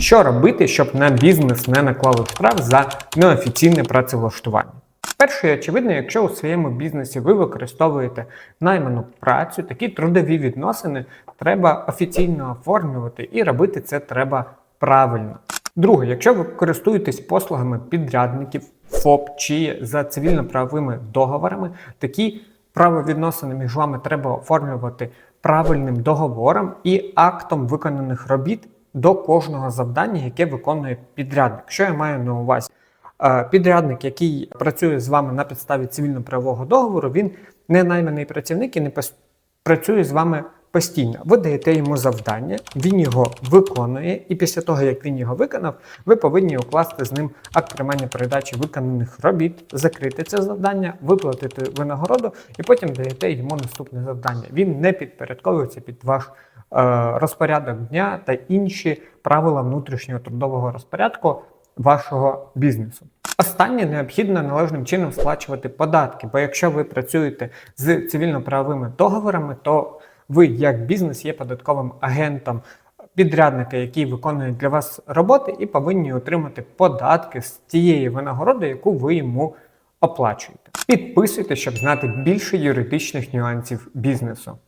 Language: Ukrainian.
Що робити, щоб на бізнес не наклали штраф за неофіційне працевлаштування? Перше, очевидно, якщо у своєму бізнесі ви використовуєте найману працю, такі трудові відносини треба офіційно оформлювати і робити це треба правильно. Друге, якщо ви користуєтесь послугами підрядників, ФОП чи за цивільно-правовими договорами, такі правовідносини між вами треба оформлювати правильним договором і актом виконаних робіт до кожного завдання, яке виконує підрядник. Що я маю на увазі? Е, Підрядник, який працює з вами на підставі цивільно-правового договору, він не найманий працівник і не працює з вами постійно. Ви даєте йому завдання, він його виконує, і після того, як він його виконав, ви повинні укласти з ним акт приймання передачі виконаних робіт, закрити це завдання, виплатити винагороду, і потім даєте йому наступне завдання. Він не підпорядковується під ваш розпорядок дня та інші правила внутрішнього трудового розпорядку вашого бізнесу. Останнє необхідно належним чином сплачувати податки, бо якщо ви працюєте з цивільно-правовими договорами, то ви як бізнес є податковим агентом підрядника, який виконує для вас роботи, і повинні отримати податки з тієї винагороди, яку ви йому оплачуєте. Підписуйтесь, щоб знати більше юридичних нюансів бізнесу.